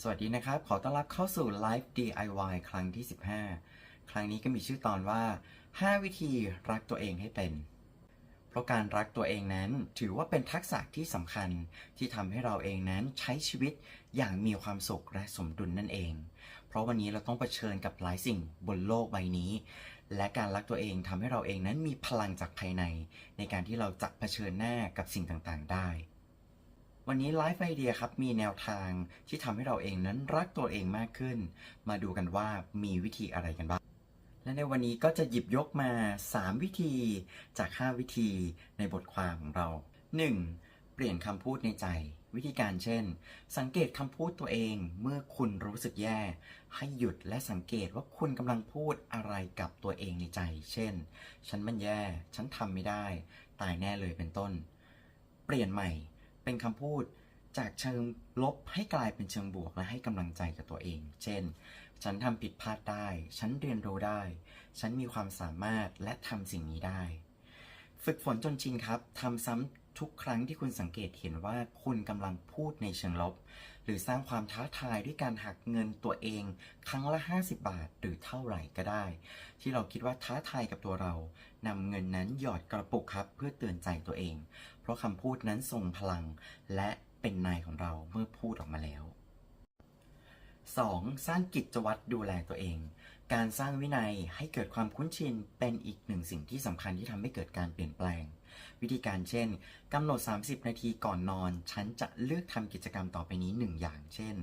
สวัสดีนะครับ ขอต้อนรับเข้าสู่ Live DIY ครั้งที่ 15 ครั้งนี้ก็มีชื่อตอนว่า 5 วิธีรักตัวเองให้เป็น เพราะการรักตัวเองนั้นถือว่าเป็นทักษะที่สำคัญที่ทำให้เราเองนั้นใช้ชีวิตอย่างมีความสุขและสมดุลนั่นเอง เพราะวันนี้เราต้องเผชิญกับหลายสิ่งบนโลกใบนี้ และการรักตัวเองทำให้เราเองนั้นมีพลังจากภายใน ในการที่เราจะเผชิญหน้ากับสิ่งต่างๆ ได้ วันนี้ไลฟ์ไอเดียครับมีแนวทางที่ทำให้เราเองนั้นรักตัวเองมากขึ้น มาดูกันว่ามีวิธีอะไรกันบ้าง และในวันนี้ก็จะหยิบยกมา 3 วิธีจาก 5 วิธีในบทความของเรา 1. เปลี่ยนคำพูดในใจ วิธีการเช่น สังเกตคำพูดตัวเองเมื่อคุณรู้สึกแย่ ให้หยุดและสังเกตว่าคุณกำลังพูดอะไรกับตัวเองในใจ เช่น ฉันมันแย่ ฉันทำไม่ได้ ตายแน่เลยเป็นต้น เปลี่ยนใหม่ เป็นคำพูดจากเชิงลบให้กลายเป็นเชิงบวกและให้กำลังใจกับตัวเอง เช่น ฉันทำผิดพลาดได้ ฉันเรียนรู้ได้ ฉันมีความสามารถและทำสิ่งนี้ได้ ฝึกฝนจนชินครับทำซ้ำ ทุกครั้งที่คุณสังเกตเห็นว่าคุณกำลังพูดในเชิงลบ หรือสร้างความท้าทายด้วยการหักเงินตัวเอง ครั้งละ 50 บาทหรือเท่าไหร่ก็ได้ ที่เราคิดว่าท้าทายกับตัวเรานำเงินนั้นหยอดกระปุกครับ เพื่อเตือนใจตัวเอง เพราะคำพูดนั้นทรงพลัง และเป็นนายของเราเมื่อพูดออกมาแล้ว 2. สร้างกิจวัตรดูแลตัวเอง การสร้างวินัยให้เกิดความคุ้นชินเป็นอีกหนึ่งสิ่งที่สำคัญที่ทำให้เกิดการเปลี่ยนแปลง วิธีการเช่นกำหนด 30 นาทีก่อนนอน ฉันจะเลือกทำกิจกรรมต่อไปนี้ 1 อย่าง เช่น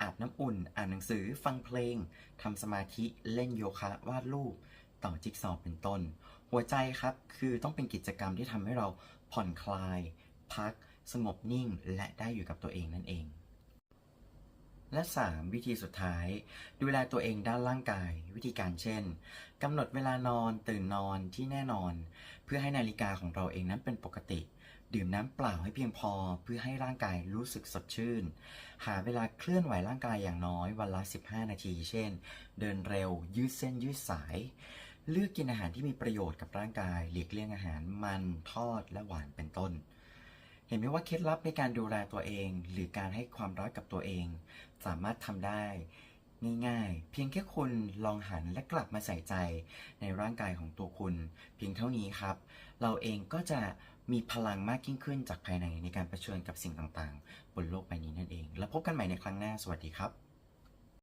อาบน้ำอุ่น อ่านหนังสือ ฟังเพลงทำสมาธิ เล่นโยคะ วาดรูป ต่อจิ๊กซอว์เป็นต้น หัวใจครับ คือต้องเป็นกิจกรรมที่ทำให้เราผ่อนคลาย พัก สงบนิ่ง และได้อยู่กับตัวเองนั่นเอง และ 3. วิธีสุดท้าย ดูแลตัวเองด้านร่างกาย วิธีการเช่นกำหนดเวลานอนตื่นนอนที่แน่นอน เพื่อให้นาฬิกาของเราเองนั้นเป็นปกติ ดื่มน้ำเปล่าให้เพียงพอเพื่อให้ร่างกายรู้สึกสดชื่น หาเวลาเคลื่อนไหวร่างกายอย่างน้อยวันละ 15 นาที เช่น เดินเร็ว ยืดเส้นยืดสาย เลือกกินอาหารที่มีประโยชน์กับร่างกาย หลีกเลี่ยงอาหารมันทอดและหวานเป็นต้น เห็นไหมว่าเคล็ดลับในการดูแลตัวเอง หรือการให้ความรักกับตัวเอง สามารถทำได้ ง่ายๆ เพียงแค่คุณลองหันและกลับมาใส่ใจในร่างกายของตัวคุณ เพียงเท่านี้ครับ เราเองก็จะมีพลังมากยิ่งขึ้นจากภายในในการเผชิญกับสิ่งต่างๆ บนโลกใบนี้นั่นเอง แล้วพบกันใหม่ในครั้งหน้าสวัสดีครับ